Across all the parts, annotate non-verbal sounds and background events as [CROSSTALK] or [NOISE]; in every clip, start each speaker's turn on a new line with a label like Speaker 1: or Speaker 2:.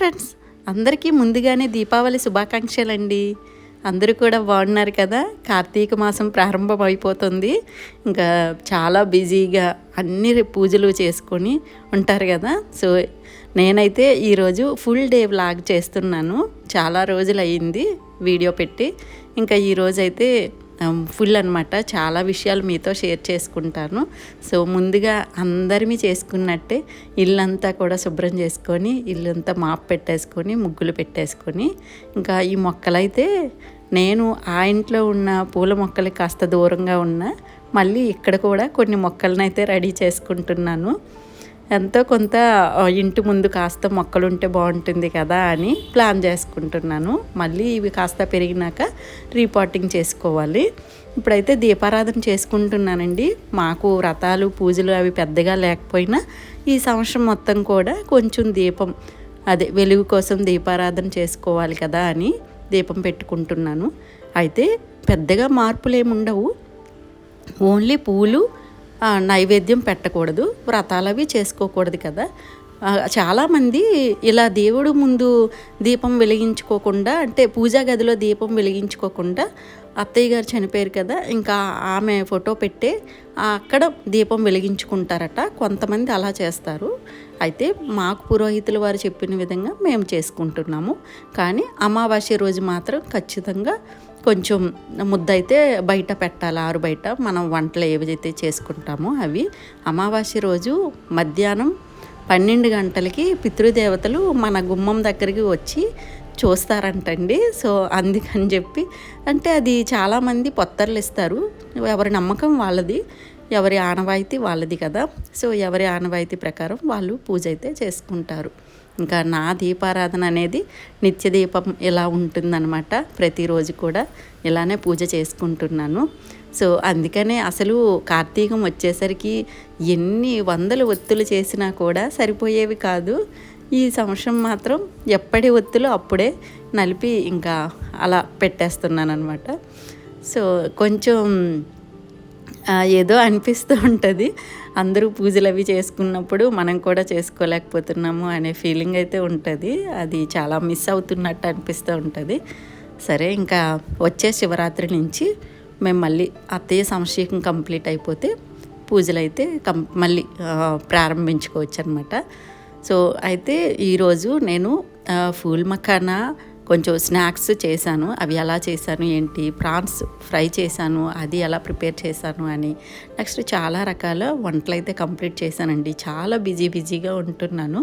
Speaker 1: Friends. అందరికీ ముందుగానే దీపావళి శుభాకాంక్షలు అండి అందరూ కూడా బాగున్నారు కదా? కార్తీక మాసం ప్రారంభం అయిపోతుంది ఇంకా చాలా బిజీగా అన్ని పూజలు చేసుకొని ఉంటారు కదా? సో నేనైతే ఈరోజు ఫుల్ డే వ్లాగ్ చేస్తున్నాను. చాలా రోజులు అయ్యింది వీడియో పెట్టి. ఇంకా ఈరోజైతే ఫుల్ అనమాట చాలా విషయాలు మీతో షేర్ చేసుకుంటాను. సో ముందుగా అందరిమీ చేసుకున్నట్టే ఇల్లంతా కూడా శుభ్రం చేసుకొని ఇల్లంతా మాప్ పెట్టేసుకొని ముగ్గులు పెట్టేసుకొని ఇంకా ఈ మొక్కలైతే నేను ఆ ఇంట్లో ఉన్న పూల మొక్కలకి కాస్త దూరంగా ఉన్న మళ్ళీ ఇక్కడ కూడా కొన్ని మొక్కలనైతే రెడీ చేసుకుంటున్నాను. ఎంతో కొంత ఇంటి ముందు కాస్త మొక్కలుంటే బాగుంటుంది కదా అని ప్లాన్ చేసుకుంటున్నాను. మళ్ళీ ఇవి కాస్త పెరిగినాక రీపాటింగ్ చేసుకోవాలి. ఇప్పుడైతే దీపారాధన చేసుకుంటున్నానండి. మాకు వ్రతాలు పూజలు అవి పెద్దగా లేకపోయినా ఈ సంవత్సరం మొత్తం కూడా కొంచెం దీపం అదే వెలుగు కోసం దీపారాధన చేసుకోవాలి కదా అని దీపం పెట్టుకుంటున్నాను. అయితే పెద్దగా మార్పులు ఏమి ఉండవు ఓన్లీ పూలు నైవేద్యం పెట్టకూడదు వ్రతాలు అవి చేసుకోకూడదు కదా. చాలామంది ఇలా దేవుడు ముందు దీపం వెలిగించుకోకుండా అంటే పూజా గదిలో దీపం వెలిగించుకోకుండా అత్తయ్య గారు చనిపోయారు కదా ఇంకా ఆమె ఫోటో పెట్టే అక్కడ దీపం వెలిగించుకుంటారట. కొంతమంది అలా చేస్తారు. అయితే మాకు పురోహితులు వారు చెప్పిన విధంగా మేము చేసుకుంటున్నాము. కానీ అమావాస్య రోజు మాత్రం ఖచ్చితంగా కొంచెం ముద్దైతే బయట పెట్టాలి ఆరు బయట. మనం వంటలు ఏవైతే చేసుకుంటామో అవి. అమావాస్య రోజు మధ్యాహ్నం పన్నెండు గంటలకి పితృదేవతలు మన గుమ్మం దగ్గరికి వచ్చి చూస్తారంటండి. సో అందుకని చెప్పి. అంటే అది చాలామంది పొత్తర్లు ఇస్తారు. ఎవరి నమ్మకం వాళ్ళది ఎవరి ఆనవాయితీ వాళ్ళది కదా. సో ఎవరి ఆనవాయితీ ప్రకారం వాళ్ళు పూజ అయితే చేసుకుంటారు. ఇంకా నా దీపారాధన అనేది నిత్య దీపం ఇలా ఉంటుందన్నమాట ప్రతిరోజు కూడా. ఇలానే పూజ చేసుకుంటున్నాను. సో అందుకనే అసలు కార్తీకం వచ్చేసరికి ఎన్ని వందలు ఒత్తులు చేసినా కూడా సరిపోయేవి కాదు. ఈ సంవత్సరం మాత్రం ఎప్పటి ఒత్తులు అప్పుడే నలిపి ఇంకా అలా పెట్టేస్తున్నాను అనమాట సో కొంచెం ఏదో అనిపిస్తూ ఉంటుంది. అందరూ పూజలు అవి చేసుకున్నప్పుడు మనం కూడా చేసుకోలేకపోతున్నాము అనే ఫీలింగ్ అయితే ఉంటుంది. అది చాలా మిస్ అవుతున్నట్టు అనిపిస్తూ ఉంటుంది. సరే ఇంకా వచ్చే శివరాత్రి నుంచి మేము మళ్ళీ అత్తయ్య సంశీకం కంప్లీట్ అయిపోతే పూజలు అయితే కం మళ్ళీ ప్రారంభించుకోవచ్చు అనమాట సో అయితే ఈరోజు నేను ఫూల్ మఖానా కొంచెం స్నాక్స్ చేశాను. అవి ఎలా చేశాను ఏంటి ప్రాన్స్ ఫ్రై చేశాను అది ఎలా ప్రిపేర్ చేశాను అని. నెక్స్ట్ చాలా రకాల వంటలు అయితే కంప్లీట్ చేశానండి. చాలా బిజీ బిజీగా ఉంటున్నాను.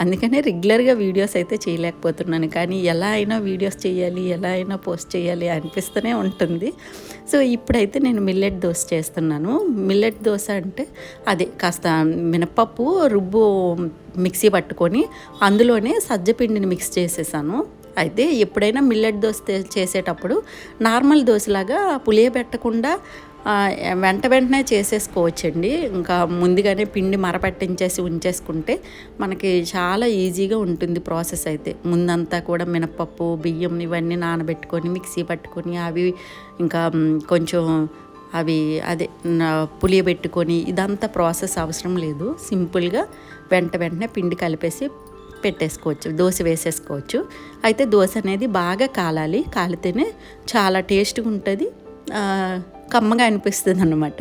Speaker 1: అందుకనే రెగ్యులర్గా వీడియోస్ అయితే చేయలేకపోతున్నాను. కానీ ఎలా అయినా వీడియోస్ చేయాలి ఎలా అయినా పోస్ట్ చేయాలి అనిపిస్తూనే ఉంటుంది. సో ఇప్పుడైతే నేను మిల్లెట్ దోశ చేస్తున్నాను. మిల్లెట్ దోశ అంటే అదే కాస్త మినపప్పు రుబ్బు మిక్సీ పట్టుకొని అందులోనే సజ్జపిండిని మిక్స్ చేసేసాను. అయితే ఎప్పుడైనా మిల్లెట్ దోశ చేసేటప్పుడు నార్మల్ దోశలాగా పులియబెట్టకుండా వెంట వెంటనే చేసేసుకోవచ్చండి. ఇంకా ముందుగానే పిండి మరపట్టించేసి ఉంచేసుకుంటే మనకి చాలా ఈజీగా ఉంటుంది ప్రాసెస్ అయితే. ముందంతా కూడా మినపప్పు బియ్యం ఇవన్నీ నానబెట్టుకొని మిక్సీ పట్టుకొని అవి ఇంకా కొంచెం అవి అదే పులియబెట్టుకొని ఇదంతా ప్రాసెస్ అవసరం లేదు. సింపుల్గా వెంట వెంటనే పిండి కలిపేసి పెట్టేసుకోవచ్చు దోశ వేసేసుకోవచ్చు. అయితే దోశ అనేది బాగా కాలాలి కాలితేనే చాలా టేస్ట్గా ఉంటుంది కమ్మగా అనిపిస్తుంది అనమాట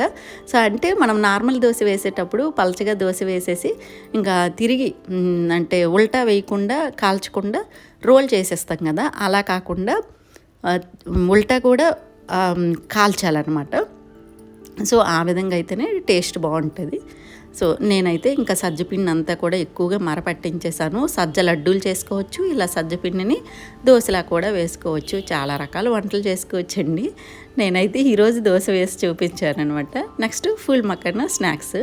Speaker 1: సో అంటే మనం నార్మల్ దోశ వేసేటప్పుడు పలచగా దోశ వేసేసి ఇంకా తిరిగి అంటే ఉల్టా వేయకుండా కాల్చకుండా రోల్ చేసేస్తాం కదా అలా కాకుండా ఉల్టా కూడా కాల్చాలన్నమాట. సో ఆ విధంగా అయితేనే టేస్ట్ బాగుంటుంది. సో నేనైతే ఇంకా సజ్జపిండి అంతా కూడా ఎక్కువగా మరపట్టించేసాను సజ్జ లడ్డూలు చేసుకోవచ్చు ఇలా సజ్జపిండిని దోశలా కూడా వేసుకోవచ్చు. చాలా రకాల వంటలు చేసుకోవచ్చండి. నేనైతే ఈరోజు దోశ వేసి చూపించాను అనమాట నెక్స్ట్ ఫుల్ మక్కన్న స్నాక్స్.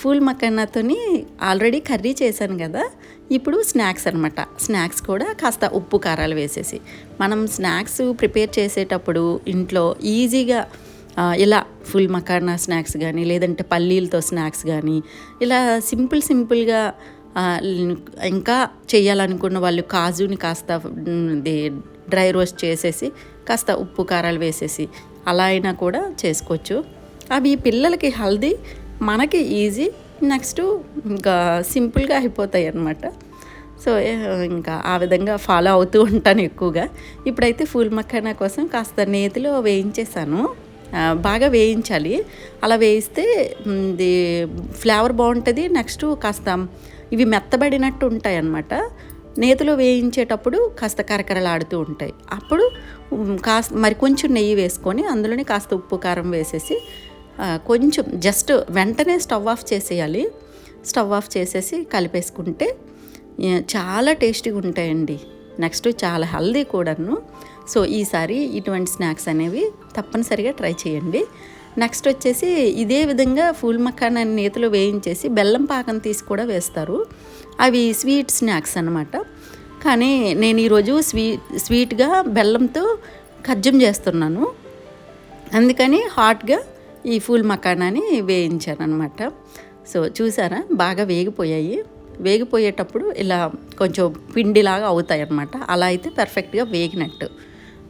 Speaker 1: ఫుల్ మక్కన్నతోని ఆల్రెడీ కర్రీ చేశాను కదా ఇప్పుడు స్నాక్స్ అనమాట స్నాక్స్ కూడా కాస్త ఉప్పు కారాలు వేసేసి. మనం స్నాక్స్ ప్రిపేర్ చేసేటప్పుడు ఇంట్లో ఈజీగా ఇలా ఫుల్ మకానా స్నాక్స్ కానీ లేదంటే పల్లీలతో స్నాక్స్ కానీ ఇలా సింపుల్ సింపుల్గా ఇంకా చేయాలనుకున్న వాళ్ళు కాజుని కాస్త డ్రై రోస్ట్ చేసేసి కాస్త ఉప్పు కారాలు వేసేసి అలా అయినా కూడా చేసుకోవచ్చు. అవి పిల్లలకి హెల్దీ మనకి ఈజీ నెక్స్ట్ ఇంకా సింపుల్గా అయిపోతాయి అన్నమాట. సో ఇంకా ఆ విధంగా ఫాలో అవుతూ ఉంటాను ఎక్కువగా. ఇప్పుడైతే ఫుల్ మఖానా కోసం కాస్త నేతిలో వేయించేసాను. బాగా వేయించాలి. అలా వేయిస్తే ఇది ఫ్లేవర్ బాగుంటుంది. నెక్స్ట్ కాస్త ఇవి మెత్తబడినట్టు ఉంటాయి అన్నమాట నేతిలో వేయించేటప్పుడు కాస్త కరకరలాడుతూ ఉంటాయి. అప్పుడు కాస్త మరి కొంచెం నెయ్యి వేసుకొని అందులోనే కాస్త ఉప్పు కారం వేసేసి కొంచెం జస్ట్ వెంటనే స్టవ్ ఆఫ్ చేసేయాలి. స్టవ్ ఆఫ్ చేసేసి కలిపేసుకుంటే చాలా టేస్టీగా ఉంటాయండి నెక్స్ట్ చాలా హెల్దీ కూడాను. సో ఈసారి ఇటువంటి స్నాక్స్ అనేవి తప్పనిసరిగా ట్రై చేయండి. నెక్స్ట్ వచ్చేసి ఇదే విధంగా ఫూల్ మక్కాన్ అని నేతిలో వేయించేసి బెల్లం పాకం తీసి కూడా వేస్తారు. అవి స్వీట్ స్నాక్స్ అనమాట కానీ నేను ఈరోజు స్వీ స్వీట్గా బెల్లంతో ఖర్జం చేస్తున్నాను. అందుకని హాట్గా ఈ ఫూల్ మకానాని వేయించాను అనమాట సో చూసారా? బాగా వేగిపోయాయి. వేగిపోయేటప్పుడు ఇలా కొంచెం పిండిలాగా అవుతాయి అన్నమాట అలా అయితే పర్ఫెక్ట్గా వేగినట్టు.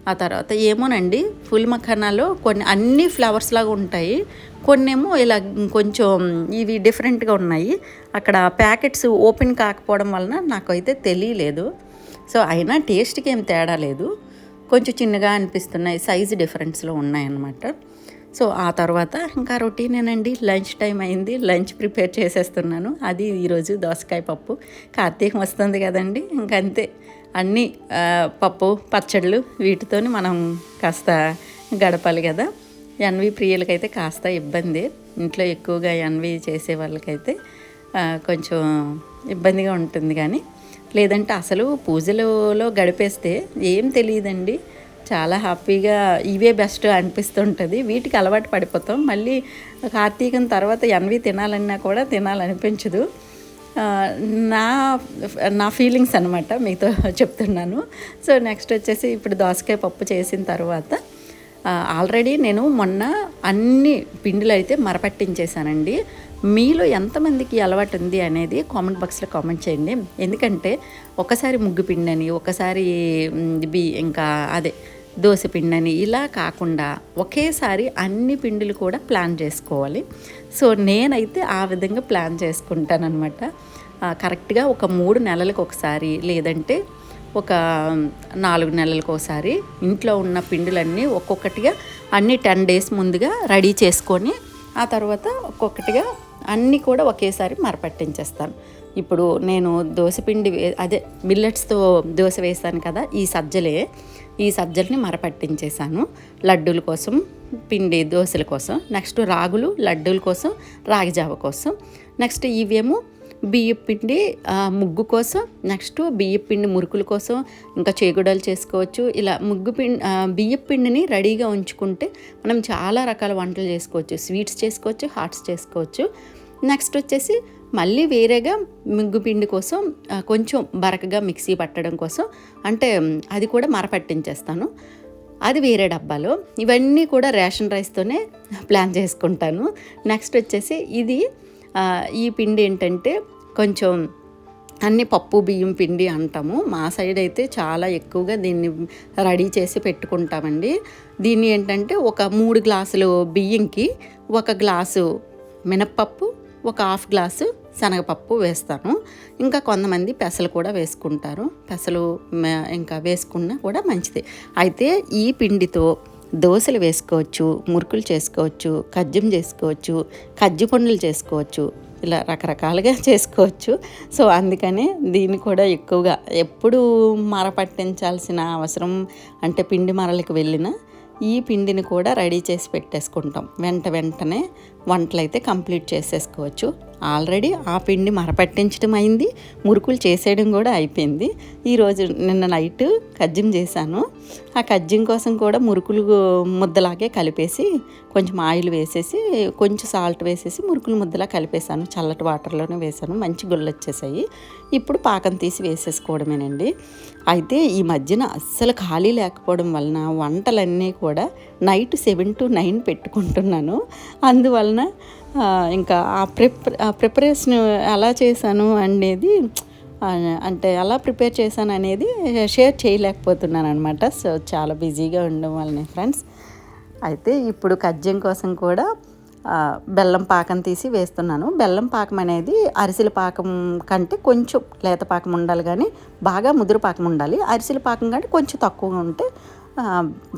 Speaker 1: ఆ తర్వాత ఏమోనండి ఫుల్ మఖానాలో కొన్ని అన్ని ఫ్లవర్స్ లాగా ఉంటాయి. కొన్నేమో ఇలా కొంచెం ఇవి డిఫరెంట్గా ఉన్నాయి. అక్కడ ప్యాకెట్స్ ఓపెన్ కాకపోవడం వలన నాకైతే తెలియలేదు. సో అయినా టేస్ట్కి ఏం తేడా లేదు. కొంచెం చిన్నగా అనిపిస్తున్నాయి సైజు డిఫరెన్స్లో ఉన్నాయన్నమాట. సో ఆ తర్వాత ఇంకా రొటీనేనండి. లంచ్ టైం అయింది లంచ్ ప్రిపేర్ చేసేస్తున్నాను. అది ఈరోజు దోసకాయ పప్పు. కార్తీకం వస్తుంది కదండి ఇంకంతే. అన్నీ పప్పు పచ్చళ్ళు వీటితో మనం కాస్త గడపాలి కదా. ఎన్వి ప్రియులకైతే కాస్త ఇబ్బంది. ఇంట్లో ఎక్కువగా ఎన్వి చేసే వాళ్ళకైతే కొంచెం ఇబ్బందిగా ఉంటుంది కానీ లేదంటే అసలు పూజలలో గడిపేస్తే ఏం తెలియదండి. చాలా హ్యాపీగా ఇవే బెస్ట్ అనిపిస్తుంటుంది. వీటికి అలవాటు పడిపోతాం. మళ్ళీ కార్తీకం తర్వాత ఎన్వి తినాలన్నా కూడా తినాలనిపించదు. నా నా ఫీలింగ్స్ అనమాట మీతో [LAUGHS] చెప్తున్నాను. సో నెక్స్ట్ వచ్చేసి ఇప్పుడు దోసకాయ పప్పు చేసిన తర్వాత ఆల్రెడీ నేను మొన్న అన్ని పిండిలు అయితే మరపట్టించేశానండి. మీలో ఎంతమందికి అలవాటు ఉంది అనేది కామెంట్ బాక్స్లో కామెంట్ చేయండి. ఎందుకంటే ఒకసారి ముగ్గు పిండి అని ఒకసారి బి ఇంకా అదే దోశ పిండి అని ఇలా కాకుండా ఒకేసారి అన్ని పిండిలు కూడా ప్లాన్ చేసుకోవాలి. సో నేనైతే ఆ విధంగా ప్లాన్ చేసుకుంటానమాట కరెక్ట్గా ఒక మూడు నెలలకు ఒకసారి లేదంటే ఒక నాలుగు నెలలకు ఒకసారి ఇంట్లో ఉన్న పిండులన్నీ ఒక్కొక్కటిగా అన్ని టెన్ డేస్ ముందుగా రెడీ చేసుకొని ఆ తర్వాత ఒక్కొక్కటిగా అన్నీ కూడా ఒకేసారి మరపట్టించేస్తాను. ఇప్పుడు నేను దోశపిండి వే అదే మిల్లెట్స్తో దోశ వేసాను కదా ఈ సజ్జలే ఈ సజ్జల్ని మరపట్టించేసాను లడ్డూల కోసం పిండి దోశల కోసం నెక్స్ట్ రాగులు లడ్డూల కోసం రాగి జావ కోసం. నెక్స్ట్ ఇవేమో బియ్యం పిండి ముగ్గు కోసం నెక్స్ట్ బియ్యం పిండి మురుకుల కోసం ఇంకా చేగుడలు చేసుకోవచ్చు. ఇలా ముగ్గు పిండి బియ్యం పిండిని రెడీగా ఉంచుకుంటే మనం చాలా రకాల వంటలు చేసుకోవచ్చు. స్వీట్స్ చేసుకోవచ్చు హాట్స్ చేసుకోవచ్చు. నెక్స్ట్ వచ్చేసి మళ్ళీ వేరేగా ముగ్గు పిండి కోసం కొంచెం బరకగా మిక్సీ పట్టడం కోసం అంటే అది కూడా మరపట్టించేస్తాను. అది వేరే డబ్బాలో. ఇవన్నీ కూడా రేషన్ రైస్తోనే ప్లాన్ చేసుకుంటాను. నెక్స్ట్ వచ్చేసి ఇది ఈ పిండి ఏంటంటే కొంచెం అన్ని పప్పు బియ్యం పిండి అంటాము. మా సైడ్ అయితే చాలా ఎక్కువగా దీన్ని రెడీ చేసి పెట్టుకుంటామండి. దీన్ని ఏంటంటే ఒక మూడు గ్లాసులు బియ్యంకి ఒక గ్లాసు మినప్పప్పు ఒక హాఫ్ గ్లాసు శనగపప్పు వేస్తాను. ఇంకా కొంతమంది పెసలు కూడా వేసుకుంటారు. పెసలు ఇంకా వేసుకున్నా కూడా మంచిది. అయితే ఈ పిండితో దోశలు వేసుకోవచ్చు మురుకులు చేసుకోవచ్చు కజ్జం చేసుకోవచ్చు కజ్జి పండులు చేసుకోవచ్చు ఇలా రకరకాలుగా [LAUGHS] చేసుకోవచ్చు. సో అందుకనే దీన్ని కూడా ఎక్కువగా ఎప్పుడు మర పట్టించాల్సిన అవసరం అంటే పిండి మరలకు వెళ్ళినా ఈ పిండిని కూడా రెడీ చేసి పెట్టేసుకుంటాం. వెంట వెంటనే వంటలు అయితే కంప్లీట్ చేసేసుకోవచ్చు. ఆల్రెడీ ఆ పిండి మరపట్టించడం అయింది మురుకులు చేసేయడం కూడా అయిపోయింది. ఈరోజు నిన్న నైట్ కజ్జిం చేశాను. ఆ కజ్జిం కోసం కూడా మురుకులు ముద్దలాగే కలిపేసి కొంచెం ఆయిల్ వేసేసి కొంచెం సాల్ట్ వేసేసి మురుకులు ముద్దలా కలిపేశాను. చల్లటి వాటర్లోనే వేసాను మంచి గుళ్ళు వచ్చేసాయి ఇప్పుడు పాకం తీసి వేసేసుకోవడమేనండి. అయితే ఈ మధ్యన అస్సలు ఖాళీ లేకపోవడం వలన వంటలన్నీ కూడా నైట్ సెవెన్ టు నైన్ పెట్టుకుంటున్నాను. అందువలన ఇంకా ఆ ప్రిప ఆ ప్రిపరేషన్ ఎలా చేశాను అనేది అంటే ఎలా ప్రిపేర్ చేశాను అనేది షేర్ చేయలేకపోతున్నాను అనమాట సో చాలా బిజీగా ఉండడం వల్లనే ఫ్రెండ్స్. అయితే ఇప్పుడు కజ్జం కోసం కూడా బెల్లం పాకం తీసి వేస్తున్నాను. బెల్లం పాకం అనేది అరిసెల పాకం కంటే కొంచెం లేత పాకం ఉండాలి కానీ బాగా ముదురు పాకం ఉండాలి. అరిసెల పాకం కంటే కొంచెం తక్కువగా ఉంటే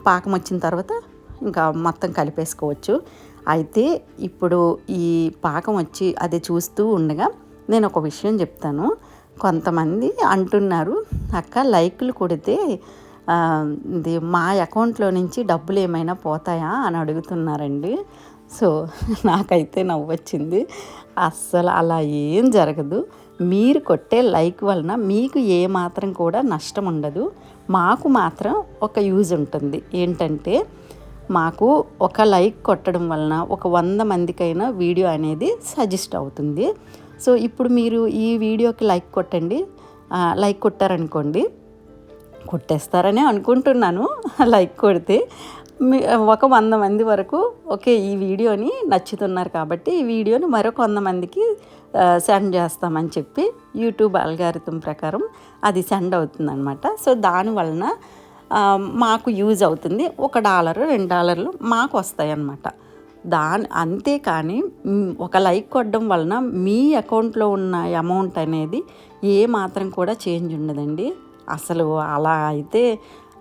Speaker 1: పాకం వచ్చిన తర్వాత ఇంకా మొత్తం కలిపేసుకోవచ్చు. అయితే ఇప్పుడు ఈ పాకం వచ్చి అది చూస్తూ ఉండగా నేను ఒక విషయం చెప్తాను. కొంతమంది అంటున్నారు అక్క లైకులు కొడితే ఇది మా అకౌంట్లో నుంచి డబ్బులు ఏమైనా పోతాయా? అని అడుగుతున్నారండి. సో నాకైతే నవ్వొచ్చింది. అస్సలు అలా ఏం జరగదు. మీరు కొట్టే లైక్ వలన మీకు ఏమాత్రం కూడా నష్టం ఉండదు. మాకు మాత్రం ఒక యూజ్ ఉంటుంది. ఏంటంటే మాకు ఒక లైక్ కొట్టడం వలన ఒక వంద మందికైనా వీడియో అనేది సజెస్ట్ అవుతుంది. సో ఇప్పుడు మీరు ఈ వీడియోకి లైక్ కొట్టండి. లైక్ కొట్టారనుకోండి. కొట్టేస్తారనే అనుకుంటున్నాను. [LAUGHS] లైక్ కొడితే మీ ఒక వంద మంది వరకు ఓకే ఈ వీడియోని నచ్చుతున్నారు కాబట్టి ఈ వీడియోని మరొక వంద మందికి సెండ్ చేస్తామని చెప్పి యూట్యూబ్ అల్గారితం ప్రకారం అది సెండ్ అవుతుంది అనమాట సో దాని వలన మాకు యూజ్ అవుతుంది. ఒక డాలరు రెండు డాలర్లు మాకు వస్తాయి అన్నమాట దాని అంతేకాని ఒక లైక్ కొట్టడం వలన మీ అకౌంట్లో ఉన్న అమౌంట్ అనేది ఏ మాత్రం కూడా చేంజ్ ఉండదండి. అసలు అలా అయితే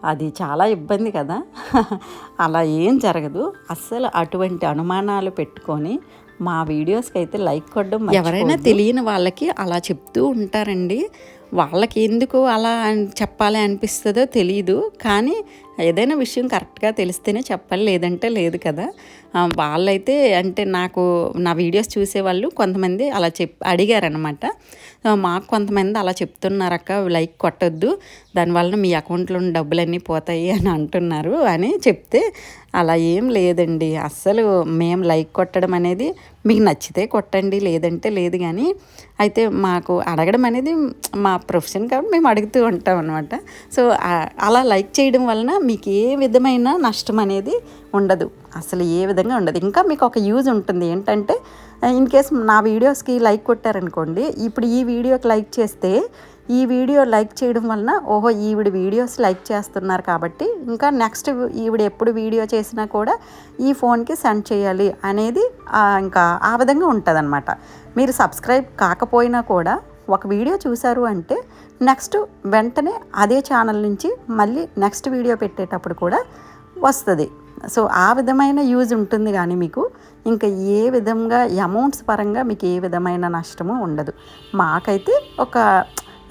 Speaker 1: అది చాలా ఇబ్బంది కదా. [LAUGHS] అలా ఏం జరగదు. అస్సలు అటువంటి అనుమానాలు పెట్టుకొని మా వీడియోస్కి అయితే లైక్ కొట్టడం ఎవరైనా తెలియని వాళ్ళకి అలా చెప్తూ ఉంటారండి. వాళ్ళకి ఎందుకు అలా చెప్పాలి అనిపిస్తుందో తెలియదు కానీ ఏదైనా విషయం కరెక్ట్గా తెలిస్తేనే చెప్పాలి లేదంటే లేదు కదా. వాళ్ళైతే అంటే నాకు నా వీడియోస్ చూసేవాళ్ళు కొంతమంది అలా చెప్ అడిగారనమాట మాకు కొంతమంది అలా చెప్తున్నారు అక్క లైక్ కొట్టొద్దు దానివల్ల మీ అకౌంట్లో ఉన్న డబ్బులన్నీ పోతాయి అని అంటున్నారు అని చెప్తే అలా ఏం లేదండి. అస్సలు మేము లైక్ కొట్టడం అనేది మీకు నచ్చితే కొట్టండి లేదంటే లేదు కానీ అయితే మాకు అడగడం అనేది మా ప్రొఫెషన్ కాబట్టి మేము అడుగుతూ ఉంటాం అనమాట సో అలా లైక్ చేయడం వలన మీకు ఏ విధమైన నష్టం అనేది ఉండదు. అసలు ఏ విధంగా ఉండదు. ఇంకా మీకు ఒక యూజ్ ఉంటుంది. ఏంటంటే ఇన్ కేస్ నా వీడియోస్కి లైక్ కొట్టారనుకోండి ఇప్పుడు ఈ వీడియోకి లైక్ చేస్తే ఈ వీడియో లైక్ చేయడం వలన ఓహో ఈవిడ వీడియోస్ లైక్ చేస్తున్నారు కాబట్టి ఇంకా నెక్స్ట్ ఈవిడ ఎప్పుడు వీడియో చేసినా కూడా ఈ ఫోన్కి సెండ్ చేయాలి అనేది ఇంకా ఆ విధంగా ఉంటుంది మీరు సబ్స్క్రైబ్ కాకపోయినా కూడా ఒక వీడియో చూశారు అంటే నెక్స్ట్ వెంటనే అదే ఛానల్ నుంచి మళ్ళీ నెక్స్ట్ వీడియో పెట్టేటప్పుడు కూడా వస్తుంది. సో ఆ విధమైన యూజ్ ఉంటుంది కానీ మీకు ఇంకా ఏ విధంగా అమౌంట్స్ పరంగా మీకు ఏ విధమైన నష్టము ఉండదు. మాకైతే ఒక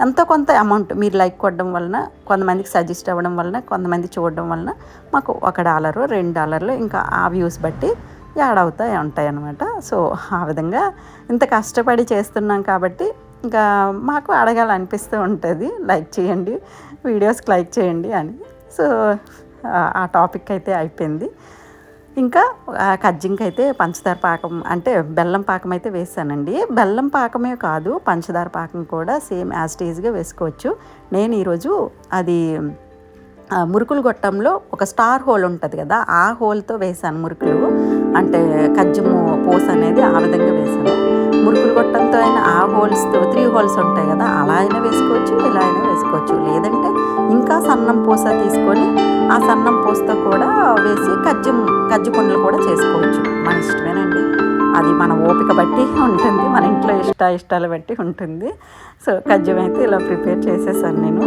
Speaker 1: ఎంతో కొంత అమౌంట్ మీరు లైక్ కొట్టడం వలన కొంతమందికి సజెస్ట్ అవ్వడం వలన కొంతమంది చూడడం వలన మాకు ఒక డాలరు రెండు డాలర్లు ఇంకా ఆ వ్యూస్ బట్టి యాడ్ అవుతాయి ఉంటాయి అన్నమాట సో ఆ విధంగా ఇంత కష్టపడి చేస్తున్నాం కాబట్టి ఇంకా మాకు అడగాలనిపిస్తూ ఉంటుంది. లైక్ చేయండి. వీడియోస్కి లైక్ చేయండి అని. సో ఆ- టాపిక్ అయితే అయిపోయింది. ఇంకా కజ్జింగ్ అయితే పంచదార పాకం అంటే బెల్లం పాకం అయితే వేసానండి బెల్లం పాకమే కాదు పంచదార పాకం కూడా సేమ్ యాజ్ టీజ్గా వేసుకోవచ్చు. నేను ఈరోజు అది మురుకులు గొట్టంలో ఒక స్టార్ హోల్ ఉంటుంది కదా ఆ హోల్తో వేసాను మురుకులు. అంటే కజ్జము పోస్ అనేది ఆ విధంగా వేసాను. మురుకులు గొట్టంతో అయినా ఆ హోల్స్తో త్రీ హోల్స్ ఉంటాయి కదా అలా అయినా వేసుకోవచ్చు ఇలా అయినా వేసుకోవచ్చు. లేదంటే ఇంకా సన్నం పూస తీసుకొని ఆ సన్నం పూసతో కూడా వేసి కజ్జం కజ్జి కూడా చేసుకోవచ్చు. మన ఇష్టమేనండి. అది మన ఓపిక బట్టి ఉంటుంది మన ఇంట్లో ఇష్ట ఇష్టాలు బట్టి ఉంటుంది. సో కజ్జం అయితే ఇలా ప్రిపేర్ చేసేసాను నేను.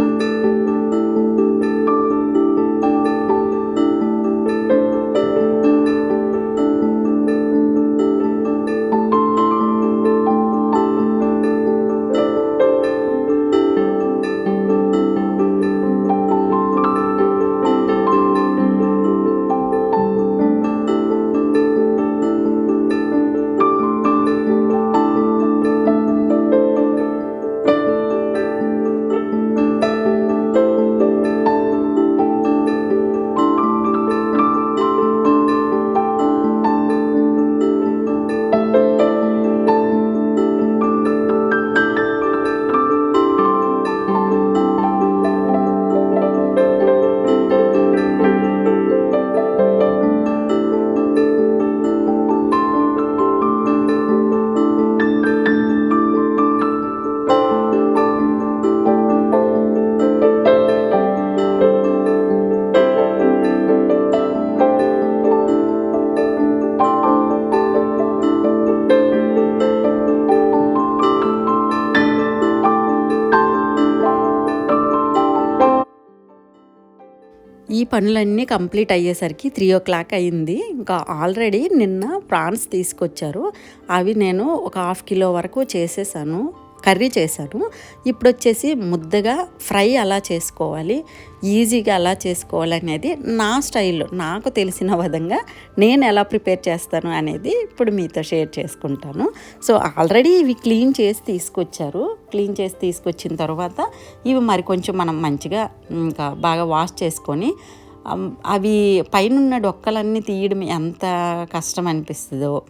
Speaker 1: పనులన్నీ కంప్లీట్ అయ్యేసరికి త్రీ ఓ క్లాక్ అయింది ఇంకా ఆల్రెడీ నిన్న ప్రాన్స్ తీసుకొచ్చారు. అవి నేను ఒక హాఫ్ కిలో వరకు చేసేసాను కర్రీ చేశాను. ఇప్పుడు వచ్చేసి ముద్దగా ఫ్రై అలా చేసుకోవాలి ఈజీగా అలా చేసుకోవాలి అనేది నా స్టైల్లో నాకు తెలిసిన విధంగా నేను ఎలా ప్రిపేర్ చేస్తాను అనేది ఇప్పుడు మీతో షేర్ చేసుకుంటాను. సో ఆల్రెడీ ఇవి క్లీన్ చేసి తీసుకొచ్చారు. క్లీన్ చేసి తీసుకొచ్చిన తర్వాత ఇవి మరి కొంచెం మనం మంచిగా ఇంకా బాగా వాష్ చేసుకొని అవి పైన డొక్కలన్నీ తీయడం ఎంత కష్టం అనిపిస్తుందో.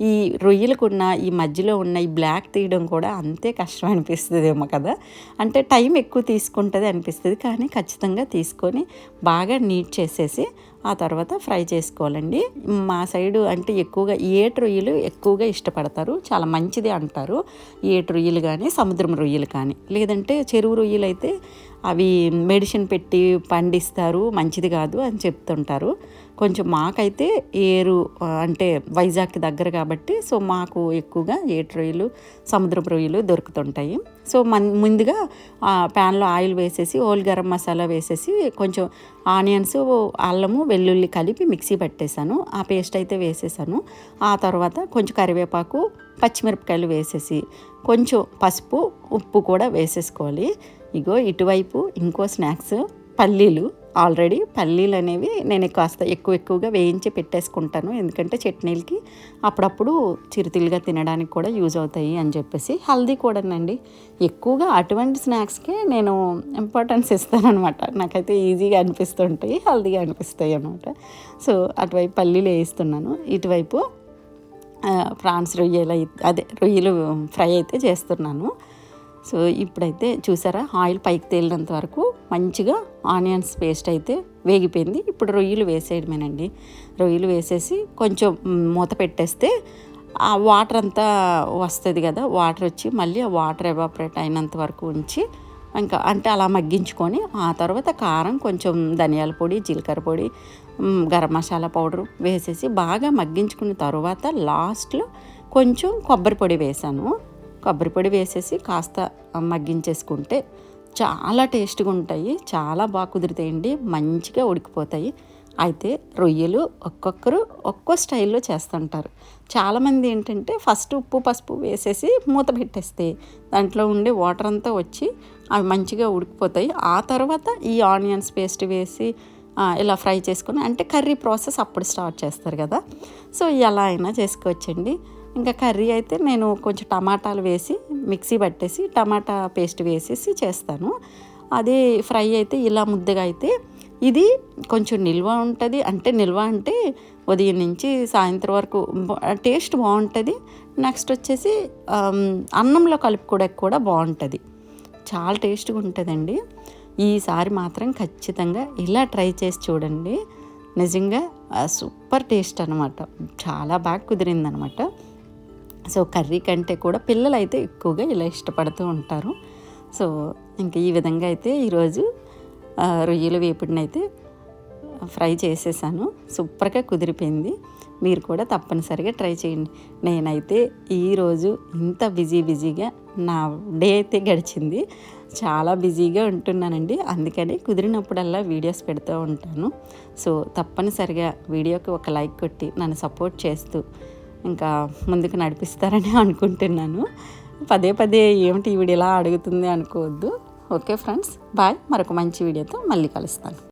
Speaker 1: ఈ రొయ్యలకున్న ఈ మధ్యలో ఉన్న ఈ బ్లాక్ తీయడం కూడా అంతే కష్టం అనిపిస్తుందేమో కదా. అంటే టైం ఎక్కువ తీసుకుంటుంది అనిపిస్తుంది కానీ ఖచ్చితంగా తీసుకొని బాగా నీట్ చేసేసి ఆ తర్వాత ఫ్రై చేసుకోవాలండి. మా సైడు అంటే ఎక్కువగా ఏటు రొయ్యలు ఎక్కువగా ఇష్టపడతారు చాలా మంచిది అంటారు. ఏటు రొయ్యలు కానీ సముద్రం రొయ్యలు కానీ. లేదంటే చెరువు రొయ్యలు అయితే అవి మెడిసిన్ పెట్టి పండిస్తారు మంచిది కాదు అని చెప్తుంటారు. కొంచెం మాకైతే ఏరు అంటే వైజాగ్ దగ్గర కాబట్టి సో మాకు ఎక్కువగా ఏటు రొయ్యలు సముద్రపు రొయ్యలు దొరుకుతుంటాయి. సో మన్ ముందుగా ఆ ప్యాన్లో ఆయిల్ వేసేసి ఓల్ గరం మసాలా వేసేసి కొంచెం ఆనియన్స్ అల్లము వెల్లుల్లి కలిపి మిక్సీ పట్టేశాను. ఆ పేస్ట్ అయితే వేసేసాను ఆ తర్వాత కొంచెం కరివేపాకు పచ్చిమిరపకాయలు వేసేసి కొంచెం పసుపు ఉప్పు కూడా వేసేసుకోవాలి. ఇగో ఇటువైపు ఇంకో స్నాక్స్ పల్లీలు. ఆల్రెడీ పల్లీలు అనేవి నేను కాస్త ఎక్కువ ఎక్కువగా వేయించి పెట్టేసుకుంటాను. ఎందుకంటే చట్నీలకి అప్పుడప్పుడు చిరుతిలుగా తినడానికి కూడా యూజ్ అవుతాయి అని చెప్పేసి. హల్దీ కూడానండి. ఎక్కువగా అటువంటి స్నాక్స్కే నేను ఇంపార్టెన్స్ ఇస్తానమాట నాకైతే ఈజీగా అనిపిస్తుంటాయి హెల్దీగా అనిపిస్తాయి అనమాట సో అటువైపు పల్లీలు వేయిస్తున్నాను. ఇటువైపు ఫ్రాన్స్ ప్రాన్స్ రొయ్యలు అదే రొయ్యలు ఫ్రై అయితే చేస్తున్నాను. సో ఇప్పుడైతే చూసారా ఆయిల్ పైకి తేలినంత వరకు మంచిగా ఆనియన్స్ పేస్ట్ అయితే వేగిపోయింది. ఇప్పుడు రొయ్యలు వేసేయడమేనండి. రొయ్యలు వేసేసి కొంచెం మూత పెట్టేస్తే ఆ వాటర్ అంతా వస్తుంది కదా వాటర్ వచ్చి మళ్ళీ ఆ వాటర్ ఎవాపరేట్ అయినంత వరకు ఉంచి ఇంకా అంటే అలా మగ్గించుకొని ఆ తర్వాత కారం కొంచెం ధనియాల పొడి జీలకర్ర పొడి గరం మసాలా పౌడర్ వేసేసి బాగా మగ్గించుకున్న తర్వాత లాస్ట్లో కొంచెం కొబ్బరి పొడి వేసాను. కొబ్బరి పొడి వేసేసి కాస్త మగ్గించేసుకుంటే చాలా టేస్ట్గా ఉంటాయి. చాలా బాగా కుదురుతాయండి. మంచిగా ఉడికిపోతాయి. అయితే రొయ్యలు ఒక్కొక్కరు ఒక్కో స్టైల్లో చేస్తుంటారు. చాలామంది ఏంటంటే ఫస్ట్ ఉప్పు పసుపు వేసేసి మూత పెట్టేస్తే దాంట్లో ఉండే వాటర్ అంతా వచ్చి అవి మంచిగా ఉడికిపోతాయి. ఆ తర్వాత ఈ ఆనియన్స్ పేస్ట్ వేసి ఇలా ఫ్రై చేసుకుని అంటే కర్రీ ప్రాసెస్ అప్పుడు స్టార్ట్ చేస్తారు కదా. సో ఎలా అయినా చేసుకోవచ్చండి. ఇంకా కర్రీ అయితే నేను కొంచెం టమాటాలు వేసి మిక్సీ పట్టేసి టమాటా పేస్ట్ వేసేసి చేస్తాను. అదే ఫ్రై అయితే ఇలా ముద్దగా అయితే ఇది కొంచెం నిల్వ ఉంటుంది. అంటే నిల్వ అంటే ఉదయం నుంచి సాయంత్రం వరకు టేస్ట్ బాగుంటుంది. నెక్స్ట్ వచ్చేసి అన్నంలో కలుపుకోవడానికి కూడా బాగుంటుంది. చాలా టేస్ట్గా ఉంటుందండి. ఈసారి మాత్రం ఖచ్చితంగా ఇలా ట్రై చేసి చూడండి. నిజంగా సూపర్ టేస్ట్ అనమాట చాలా బాగా కుదిరిందనమాట సో కర్రీ కంటే కూడా పిల్లలైతే ఎక్కువగా ఇలా ఇష్టపడుతూ ఉంటారు. సో ఇంకా ఈ విధంగా అయితే ఈరోజు రొయ్యల వేపుడిని అయితే ఫ్రై చేసేసాను. సూపర్గా కుదిరిపోయింది. మీరు కూడా తప్పనిసరిగా ట్రై చేయండి. నేనైతే ఈరోజు ఇంత బిజీ బిజీగా నా డే అయితే గడిచింది. చాలా బిజీగా ఉంటున్నానండి. అందుకని కుదిరినప్పుడల్లా వీడియోస్ పెడుతూ ఉంటాను. సో తప్పనిసరిగా వీడియోకి ఒక లైక్ కొట్టి నన్ను సపోర్ట్ చేస్తూ ఇంకా ముందుకు నడిపిస్తారని [LAUGHS] అనుకుంటున్నాను. పదే పదే ఏమిటి ఈవిడ ఇలా అడుగుతుంది అనుకోవద్దు. Okay friends bye. మరొక మంచి వీడియోతో మళ్ళీ కలుస్తాను.